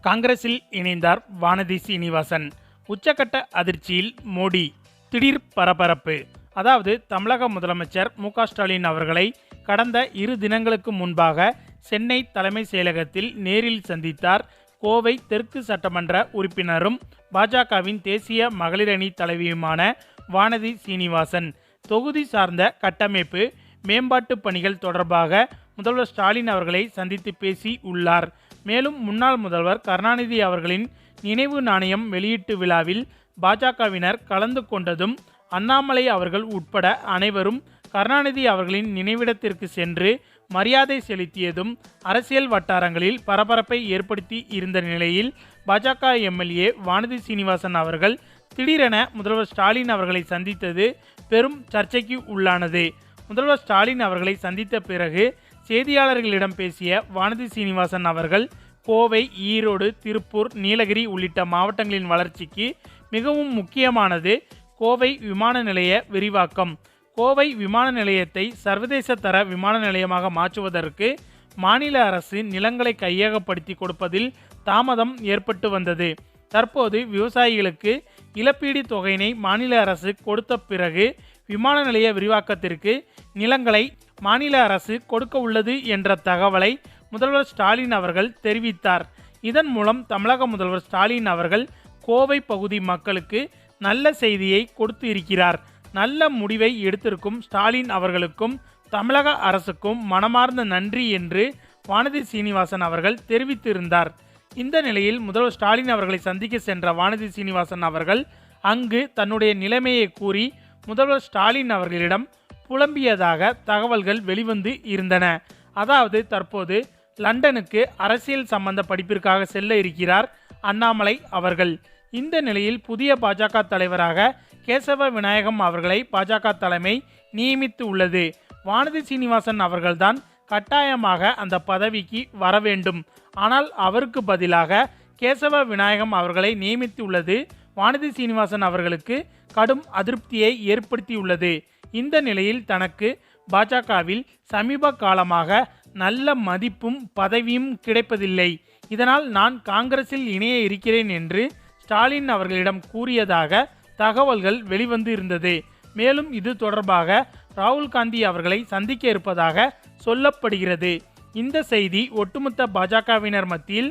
காங்கிரஸில் இணைந்தார் வானதி சீனிவாசன். உச்சக்கட்ட அதிர்ச்சியில் மோடி திடீர் பரபரப்பு. அதாவது தமிழக முதலமைச்சர் மு ஸ்டாலின் அவர்களை கடந்த இரு தினங்களுக்கு முன்பாக சென்னை தலைமை செயலகத்தில் நேரில் சந்தித்தார். கோவை தெற்கு சட்டமன்ற உறுப்பினரும் பாஜகவின் தேசிய மகளிரணி தலைவியுமான வானதி சீனிவாசன். தொகுதி சார்ந்த கட்டமைப்பு மேம்பாட்டு பணிகள் தொடர்பாக முதல்வர் ஸ்டாலின் அவர்களை சந்தித்து பேசி உள்ளார். மேலும் முன்னாள் முதல்வர் கருணாநிதி அவர்களின் நினைவு நாணயம் வெளியீட்டு விழாவில் பாஜகவினர் கலந்து கொண்டதும் அண்ணாமலை அவர்கள் உட்பட அனைவரும் கருணாநிதி அவர்களின் நினைவிடத்திற்கு சென்று மரியாதை செலுத்தியதும் அரசியல் வட்டாரங்களில் பரபரப்பை ஏற்படுத்தி இருந்த நிலையில் பாஜக எம்எல்ஏ வானதி சீனிவாசன் அவர்கள் திடீரென முதல்வர் ஸ்டாலின் அவர்களை சந்தித்தது பெரும் சர்ச்சைக்கு உள்ளானது. முதல்வர் ஸ்டாலின் அவர்களை சந்தித்த பிறகு செய்தியாளர்களிடம் பேசிய வானதி சீனிவாசன் அவர்கள் கோவை ஈரோடு திருப்பூர் நீலகிரி உள்ளிட்ட மாவட்டங்களின் வளர்ச்சிக்கு மிகவும் முக்கியமானது கோவை விமான நிலைய விரிவாக்கம். கோவை விமான நிலையத்தை சர்வதேச தர விமான நிலையமாக மாற்றுவதற்கு மாநில அரசு நிலங்களை கையகப்படுத்தி கொடுப்பதில் தாமதம் ஏற்பட்டு வந்தது. தற்போது விவசாயிகளுக்கு இழப்பீடு தொகையினை மாநில அரசு கொடுத்த பிறகு விமான நிலைய விரிவாக்கத்திற்கு நிலங்களை மாநில அரசு கொடுக்க உள்ளது என்ற தகவலை முதல்வர் ஸ்டாலின் அவர்கள் தெரிவித்தார். இதன் மூலம் தமிழக முதல்வர் ஸ்டாலின் அவர்கள் கோவை பகுதி மக்களுக்கு நல்ல செய்தியை கொடுத்து இருக்கிறார். நல்ல முடிவை எடுத்திருக்கும் ஸ்டாலின் அவர்களுக்கும் தமிழக அரசுக்கும் மனமார்ந்த நன்றி என்று வானதி சீனிவாசன் அவர்கள் தெரிவித்திருந்தார். இந்த நிலையில் முதல்வர் ஸ்டாலின் அவர்களை சந்திக்க சென்ற வானதி சீனிவாசன் அவர்கள் அங்கு தன்னுடைய நிலைமையை கூறி முதல்வர் ஸ்டாலின் அவர்களிடம் புலம்பியதாக தகவல்கள் வெளிவந்து இருந்தன. அதாவது தற்போது லண்டனுக்கு அரசியல் சம்பந்த படிப்பிற்காக செல்ல இருக்கிறார் அண்ணாமலை அவர்கள். இந்த நிலையில் புதிய பாஜக தலைவராக கேசவ விநாயகம் அவர்களை பாஜக தலைமை நியமித்து உள்ளது. வானதி சீனிவாசன் அவர்கள்தான் கட்டாயமாக அந்த பதவிக்கு வர வேண்டும் ஆனால் அவருக்கு பதிலாக கேசவ விநாயகம் அவர்களை நியமித்துள்ளது வானதி சீனிவாசன் அவர்களுக்கு கடும் அதிருப்தியை ஏற்படுத்தியுள்ளது. இந்த நிலையில் தனக்கு பாஜகவில் சமீப காலமாக நல்ல மதிப்பும் பதவியும் கிடைப்பதில்லை. இதனால் நான் காங்கிரஸில் இணைய இருக்கிறேன் என்று ஸ்டாலின் அவர்களிடம் கூறியதாக தகவல்கள் வெளிவந்து இருந்தது. மேலும் இது தொடர்பாக ராகுல் காந்தி அவர்களை சந்திக்க இருப்பதாக சொல்லப்படுகிறது. இந்த செய்தி ஒட்டுமொத்த பாஜகவினர் மத்தியில்